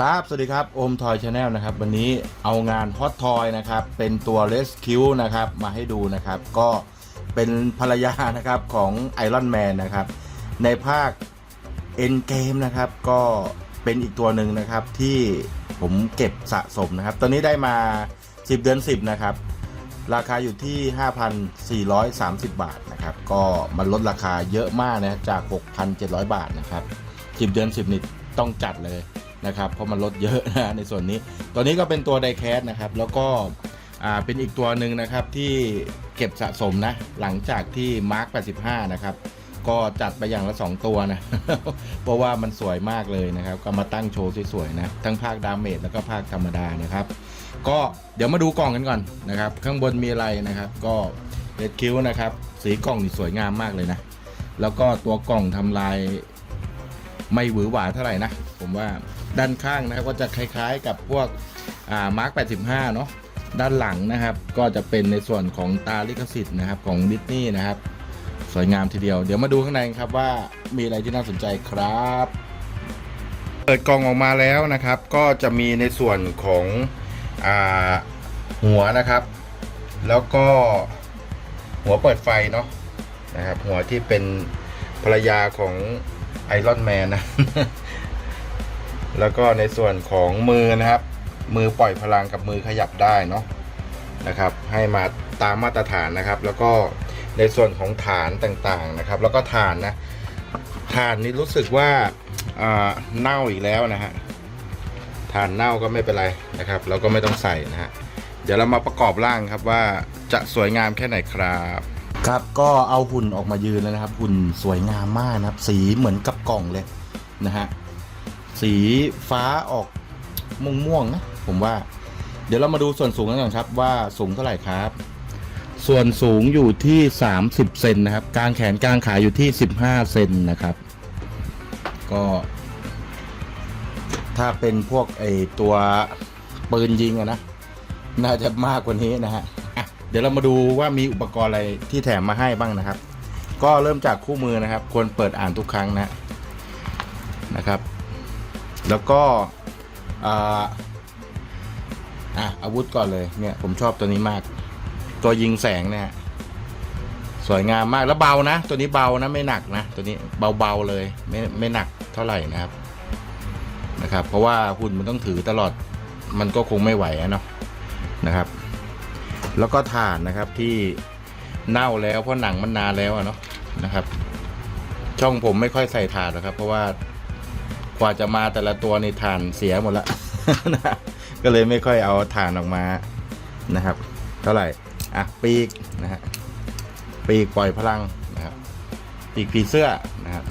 ครับ สวัสดีครับ โอมทอยชาแนลนะครับ วันนี้เอางานฮอตทอยนะครับ เป็นตัวเลสคิวนะครับ มาให้ดูนะครับ ก็เป็นภรรยานะครับของไอรอนแมนนะครับ ในภาคเอ็นเกมนะครับ ก็เป็นอีกตัวหนึ่งนะครับที่ผมเก็บสะสมนะครับ ตอนนี้ได้มา 10 เดือน 10 นะครับ ราคาอยู่ที่ 5,430 บาทนะครับ ก็มันลดราคาเยอะมากนะจาก 6,700 บาทนะครับ 10 เดือน 10 นี่ต้องจัดเลย นะครับเพราะมันลดเยอะนะในส่วนนี้ ตัวนี้ก็เป็นตัวไดแคสนะครับแล้วก็เป็นอีกตัวหนึ่งนะครับที่เก็บสะสมนะหลังจากที่มาร์ค85 นะครับก็จัดไปอย่างละ 2 ตัวนะ เพราะว่ามันสวยมากเลยนะครับ ก็มาตั้งโชว์สวยๆนะ ทั้งภาคดาเมจแล้วก็ภาคธรรมดานะครับ ก็เดี๋ยวมาดูกล่องกันก่อนนะครับ ข้างบนมีอะไรนะครับ ก็เลดคิวนะครับ สีกล่องนี่สวยงามมากเลยนะ แล้วก็ตัวกล่องทำลาย ไม่หวือหวาเท่าไหร่นะ ผมว่าด้านข้างนะครับก็จะคล้ายๆกับพวกมาร์ค85 เนาะด้านหลังนะครับ ก็จะเป็นในส่วนของตาลิขสิทธิ์นะครับของดิสนีย์นะครับ สวยงามทีเดียว เดี๋ยวมาดูข้างในครับว่ามีอะไรที่น่าสนใจครับเปิดกล่องออกมาแล้วนะครับ ก็จะมีในส่วนของอหัวนะครับ แล้วก็หัวเปิดไฟเนาะนะครับ หัวที่เป็นภรรยาของ ไอรอนแมนนะ แล้วก็ในส่วนของมือนะครับ มือปล่อยพลังกับมือขยับได้เนาะนะครับ ให้มาตามมาตรฐานนะครับ แล้วก็ในส่วนของฐานต่างๆนะครับ แล้วก็ฐานนะฐานนี้รู้สึกว่าอ่าเน่าอีกแล้วนะฮะฐานเน่าก็ไม่เป็นไรนะครับเราก็ไม่ต้องใส่นะฮะเดี๋ยวเรามาประกอบร่างครับว่าจะสวยงามแค่ไหนครับ ครับก็เอาหุ่นออกมายืนแล้วนะครับ หุ่นสวยงามมากนะครับ สีเหมือนกับกล่องเลยนะฮะสีฟ้าออกม่วงๆนะผมว่า เดี๋ยวเรามาดูส่วนสูงกันก่อนครับ ว่าสูงเท่าไหร่ครับ ส่วนสูงอยู่ที่ 30เซนนะครับ กลางแขนกลางขาอยู่ที่ 15เซนนะครับ ก็ ถ้าเป็นพวกไอตัวปืนยิงอะนะ น่าจะมากกว่านี้นะฮะ เดี๋ยวเรามาดูว่ามีอุปกรณ์อะไรที่แถมมาให้บ้างนะครับ ก็เริ่มจากคู่มือนะครับ ควรเปิดอ่านทุกครั้งนะนะครับ แล้วก็อ่าอะอาวุธก่อนเลยเนี่ยผมชอบตัวนี้มาก ตัวยิงแสงเนี่ยสวยงามมากแล้วเบานะ ตัวนี้เบานะไม่หนักนะตัวนี้เบาๆเลยไม่ไม่หนักเท่าไหร่นะครับนะครับ เพราะว่าหุ่นมันต้องถือตลอดมันก็คงไม่ไหวอะเนาะนะครับ แล้วก็ถ่านนะครับที่เน่าแล้วเพราะหนังมันนานแล้วอะเนาะนะครับ ช่องผมไม่ค่อยใส่ถ่านหรอกครับ เพราะว่ากว่าจะมาแต่ละตัวในถ่านเสียหมดละนะก็เลยไม่ค่อยเอาถ่านออกมานะครับ เท่าไหร่อะปีกนะฮะปีกปล่อยพลังนะครับ ปีกผีเสื้อนะครับ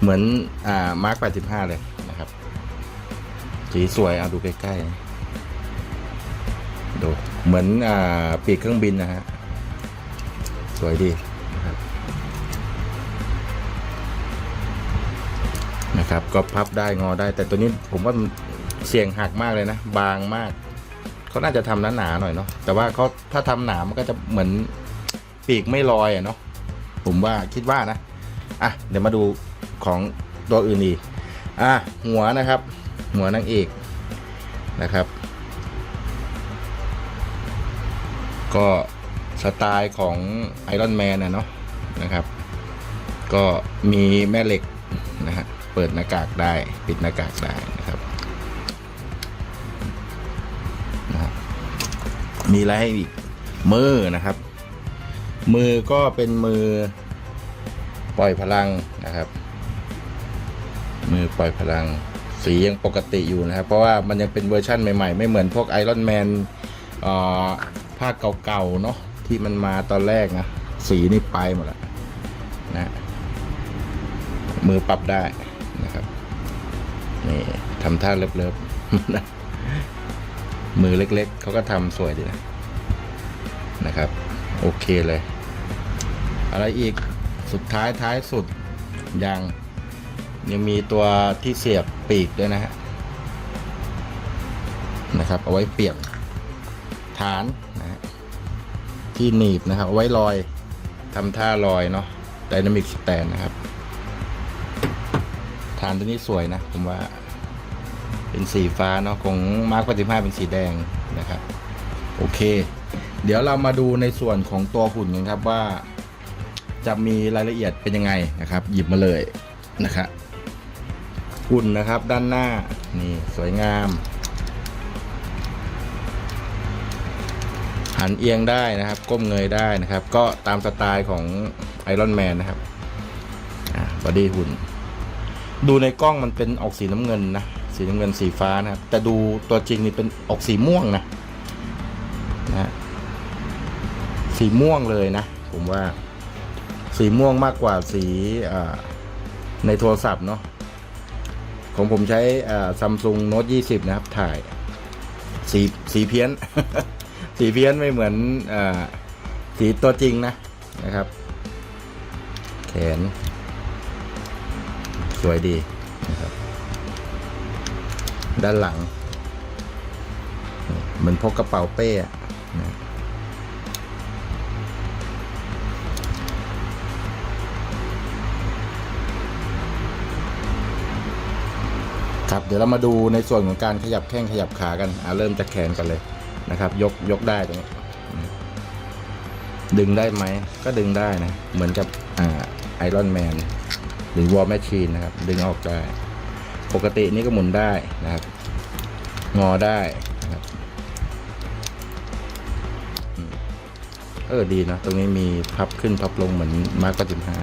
เหมือนอ่ามาร์ค85 เลยนะครับสีสวยเอาดูใกล้ๆ ดูเหมือนอ่าปีกเครื่องบินนะฮะ สวยดีนะครับนะครับ ก็พับได้งอได้ แต่ตัวนี้ผมว่าเสี่ยงหักมากเลยนะ บางมาก เขาน่าจะทำหนาๆหน่อยเนาะแต่ว่าเขาถ้าทำหนามันก็จะเหมือนปีกไม่ลอยอะเนาะผมว่าคิดว่านะอะเดี๋ยวมาดูของตัวอื่นอีกอะหัวนะครับ หัวนางเอกนะครับ ก็สไตล์ของไอรอนแมนนะเนาะนะครับ ก็มีแม่เหล็กนะฮะเปิดหน้ากากได้ปิดหน้ากากได้นะครับนะมีอะไรให้อีกมือนะครับ มือก็เป็นมือปล่อยพลังนะครับ มือปล่อยพลังสียังปกติอยู่นะครับ เพราะว่ามันยังเป็นเวอร์ชั่นใหม่ๆ ไม่เหมือนพวกไอรอนแมน ภาคเก่าๆเนาะที่มันมาตอนแรกนะ สีนี่ไปหมดแล้วนะมือปรับได้นะครับนี่ทำท่าเลิฟๆนะมือเล็กๆเขาก็ทำสวยดีนะนะครับ โอเคเลย อะไรอีกสุดท้ายท้ายสุดยังยังมีตัวที่เสียบปีกด้วยนะฮะนะครับ เอาไว้เปลี่ยนฐาน ที่หนีบนะครับ ไว้ลอยทำท่าลอยเนาะไดนามิกสแตนนะครับ ฐานตัวนี้สวยนะ ผมว่าเเป็นสีฟ้าเนาะของมาร์คปฏิภาเป็นสีแดงนะครับ โอเค เดี๋ยวเรามาดูในส่วนของตัวหุ่นกันครับว่า จะมีรายละเอียดเป็นยังไงนะครับ หยิบมาเลยนะครับหุ่นนะครับด้านหน้านี่สวยงาม หันเอียงได้นะครับ ก้มเงยได้นะครับ ก็ตามสไตล์ของไอรอนแมนนะครับบอดี้หุ่น ดูในกล้องมันเป็นออกสีน้ำเงินนะ สีน้ำเงินสีฟ้านะครับ แต่ดูตัวจริงนี่เป็นออกสีม่วงนะนะสีม่วงเลยนะ ผมว่า สีม่วงมากกว่าสีในโทรศัพท์เนาะของผมใช้ซัมซุงโน้ตยี่สิบนะครับ ถ่าย สีสีเพี้ยน สีเพี้ยนไม่เหมือนอสีตัวจริงนะนะครับ แขน สวยดีนะครับ ด้านหลัง เหมือนพกกระเป๋าเป้นะครับเดี๋ยวเรามาดูในส่วนของการขยับแข้งขยับขากันอ่าเริ่มจากแขนกันเลย นะครับ ยกยกได้ตรงนี้ดึงได้ไหม ก็ดึงได้นะ เหมือนกับไอรอนแมนหรือวอลแมชชีนนะครับ ดึงออกได้ ปกตินี่ก็หมุนได้นะครับ งอได้นะครับเออดีนะ ตรงนี้มีพับขึ้นพับลงเหมือนมาร์กสิบห้า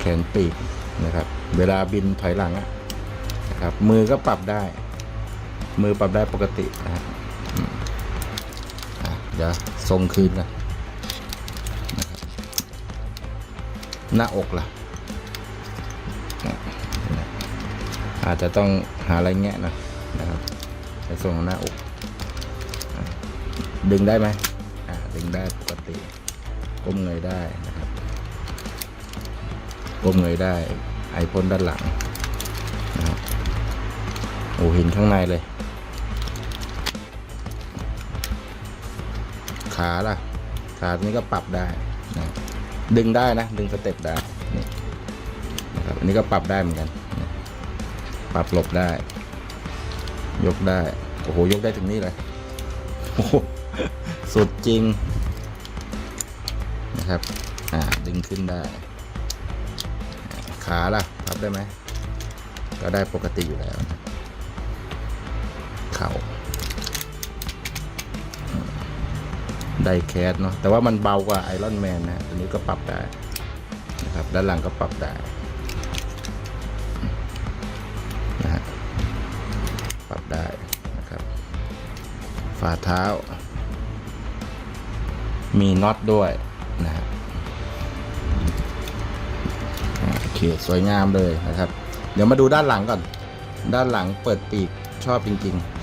แขนปีกนะครับ เวลาบินถอยหลังนะครับ มือก็ปรับได้ มือปรับได้ปกตินะครับเดี๋ยวทรงคืนนะหน้าอกล่ะ อาจจะต้องหาอะไรแงะนะนะครับในส่วนของหน้าอก ดึงได้ไหมดึงได้ปกติ ก้มเงยได้นะครับ ก้มเงยได้ไอพ่นด้านหลังนะครับโอ้เห็นข้างในเลย ขาล่ะ ขาตรงนี้ก็ปรับได้นะดึงได้นะ ดึงสเต็ปได้นี่นะครับอันนี้ก็ปรับได้เหมือนกันนะปรับหลบได้ ยกได้โอ้โหยกได้ถึงนี่เลยโอ้โหสุดจริงนะครับอ่าดึงขึ้นได้ ขาล่ะพับได้ไหมก็ได้ปกติอยู่แล้วนะ ไดแคสเนาะแต่ว่ามันเบากว่าไอรอนแมนนะอันนี้ก็ปรับได้นะครับด้านหลังก็ปรับได้นะฮะปรับได้นะครับฝ่าเท้า มีน็อตด้วยนะฮะโอเคสวยงามเลยนะครับ เดี๋ยวมาดูด้านหลังก่อน ด้านหลังเปิดปีกชอบจริง ๆ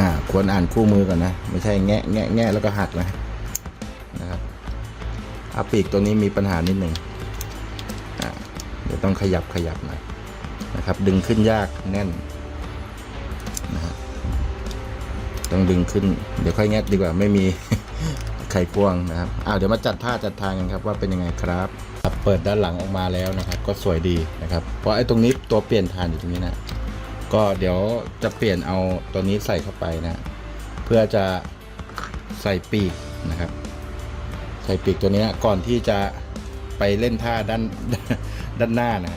อ่าควรอ่านคู่มือก่อนนะ ไม่ใช่แงะแงะแงะแล้วก็หักนะนะครับอาปีกตัวนี้มีปัญหานิดหนึ่งอ่าเดี๋ยวต้องขยับขยับหน่อยนะครับ ดึงขึ้นยากแน่นนะฮะต้องดึงขึ้น เดี๋ยวค่อยแงะดีกว่าไม่มีไขควงนะครับอ้าวเดี๋ยวมาจัดท่าจัดทางกันครับว่าเป็นยังไงครับครับเปิดด้านหลังออกมาแล้วนะครับ ก็สวยดีนะครับ เพราะไอ้ตรงนี้ตัวเปลี่ยนทานอยู่ตรงนี้นะ ก็เดี๋ยวจะเปลี่ยนเอาตัวนี้ใส่เข้าไปนะ เพื่อจะใส่ปีกนะครับ ใส่ปีกตัวนี้ก่อนที่จะไปเล่นท่าด้านด้านหน้านะ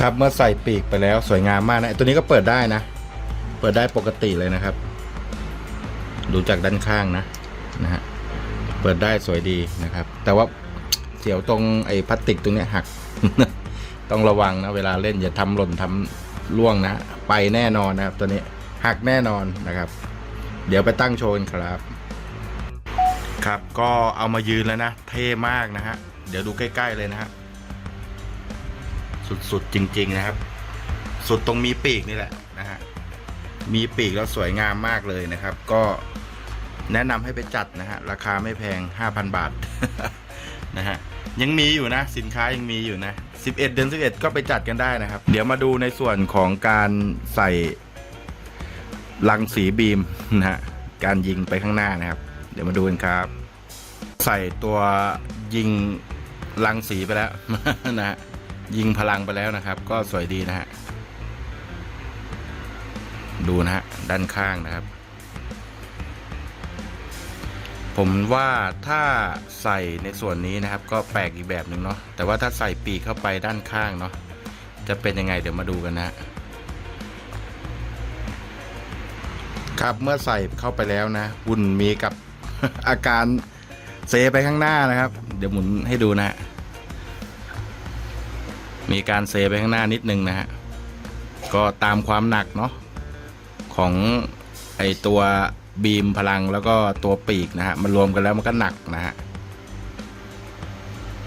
ครับเมื่อใส่ปีกไปแล้วสวยงามมากนะตัวนี้ก็เปิดได้นะ เปิดได้ปกติเลยนะครับ ดูจากด้านข้างนะนะฮะเปิดได้สวยดีนะครับ แต่ว่าเสียวตรงไอ้พลาสติกตรงเนี้ยหัก ต้องระวังนะเวลาเล่นอย่าทำหล่นทำล่วงนะ ไปแน่นอนนะครับ ตัวนี้หักแน่นอนนะครับ เดี๋ยวไปตั้งโชว์กันครับ ครับก็เอามายืนแล้วนะ เท่มากนะฮะ เดี๋ยวดูใกล้ ๆ เลยนะฮะ สุด ๆ จริง ๆ นะครับ สุดตรงมีปีกนี่แหละนะฮะ มีปีกแล้วสวยงามมากเลยนะครับ ก็แนะนำให้ไปจัดนะฮะ ราคาไม่แพง 5,000 บาทนะฮะยังมีอยู่นะ สินค้ายังมีอยู่นะ 11 เดือน 11 ก็ไปจัดกันได้นะครับ เดี๋ยวมาดูในส่วนของการใส่ลังสีบีมนะฮะการยิงไปข้างหน้านะครับ เดี๋ยวมาดูกันครับ ใส่ตัวยิงลังสีไปแล้วนะฮะยิงพลังไปแล้วนะครับ ก็สวยดีนะฮะดูนะฮะด้านข้างนะครับ ผมว่าถ้าใส่ในส่วนนี้นะครับ ก็แปลกอีกแบบหนึ่งเนาะแต่ว่าถ้าใส่ปีกเข้าไปด้านข้างเนาะจะเป็นยังไงเดี๋ยวมาดูกันนะครับเมื่อใส่เข้าไปแล้วนะหุ่นมีกับอาการเซไปข้างหน้านะครับ เดี๋ยวหมุนให้ดูนะฮะมีการเซไปข้างหน้านิดนึงนะฮะก็ตามความหนักเนาะของไอตัว บีมพลังแล้วก็ตัวปีกนะฮะมันรวมกันแล้วมันก็หนักนะฮะ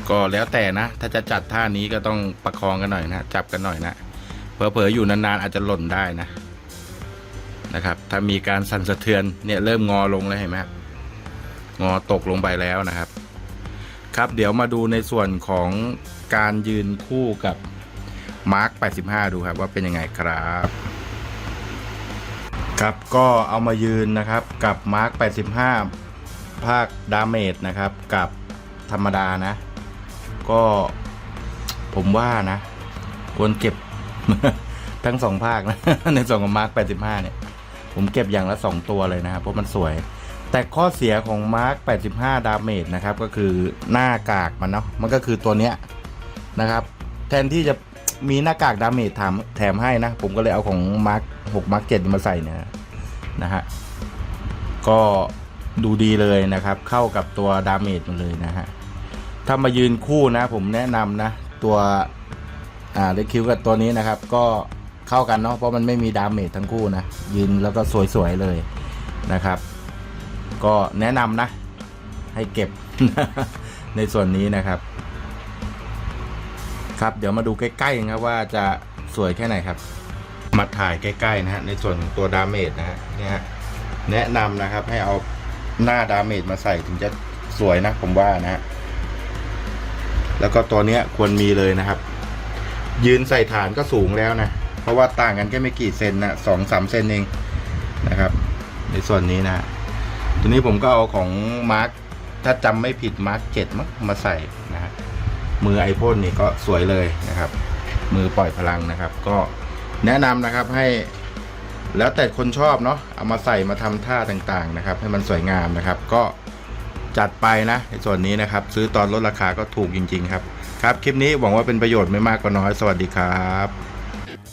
ก็แล้วแต่นะ ถ้าจะจัดท่านี้ก็ต้องประคองกันหน่อยนะจับกันหน่อยนะเผลอๆอยู่นานๆอาจจะหล่นได้นะนะครับ ถ้ามีการสั่นสะเทือนเนี่ยเริ่มงอลงแล้วเห็นไหมงอตกลงไปแล้วนะครับ ครับเดี๋ยวมาดูในส่วนของการยืนคู่กับมาร์ค85 ดูครับว่าเป็นยังไงครับ ครับก็เอามายืนนะครับกับมาร์ค85 ภาคดาเมจนะครับ กับธรรมดานะ ก็ผมว่านะ ควรเก็บ ทั้งสองภาคนะ ในส่วนของมาร์ค85 เนี่ย ผมเก็บอย่างละ 2 ตัวเลยนะครับ เพราะมันสวย แต่ข้อเสียของมาร์ค85 ดาเมจนะครับ ก็คือหน้ากากมันเนาะมันก็คือตัวเนี้ยนะครับ แทนที่จะ มีหน้ากากดาเมจแถมแถมให้นะ ผมก็เลยเอาของมาร์ค6มาร์ค7มาใส่เนี่ยนะฮะ ก็ดูดีเลยนะครับ เข้ากับตัวดาเมจมันเลยนะฮะ ถ้ามายืนคู่นะ ผมแนะนำนะ ตัวอ่าเลคิวกับตัวนี้นะครับ ก็เข้ากันเนาะเพราะมันไม่มีดาเมจทั้งคู่นะ ยืนแล้วก็สวยๆเลยนะครับ ก็แนะนำนะ ให้เก็บในส่วนนี้นะครับ ครับเดี๋ยวมาดูใกล้ๆนะครับว่าจะสวยแค่ไหนครับ มาถ่ายใกล้ๆนะฮะในส่วนของตัวดาเมจนะฮะเนี่ยฮะแนะนำนะครับให้เอาหน้าดาเมจมาใส่ถึงจะสวยนะผมว่านะฮะแล้วก็ตัวเนี้ยควรมีเลยนะครับ ยืนใส่ฐานก็สูงแล้วนะ เพราะว่าต่างกันแค่ไม่กี่เซนนะสองสามเซนเองนะครับ ในส่วนนี้นะตัวนี้ผมก็เอาของมาร์คถ้าจำไม่ผิดมาร์คเจ็ดมั้งมาใส่น มือไอพ่นนี่ก็สวยเลยนะครับ มือปล่อยพลังนะครับ ก็แนะนำนะครับให้แล้วแต่คนชอบเนาะเอามาใส่มาทำท่าต่างๆนะครับ ให้มันสวยงามนะครับ ก็จัดไปนะในส่วนนี้นะครับ ซื้อตอนลดราคาก็ถูกจริง ๆ ครับ ครับ คลิปนี้หวังว่าเป็นประโยชน์ไม่มากก็น้อย สวัสดีครับ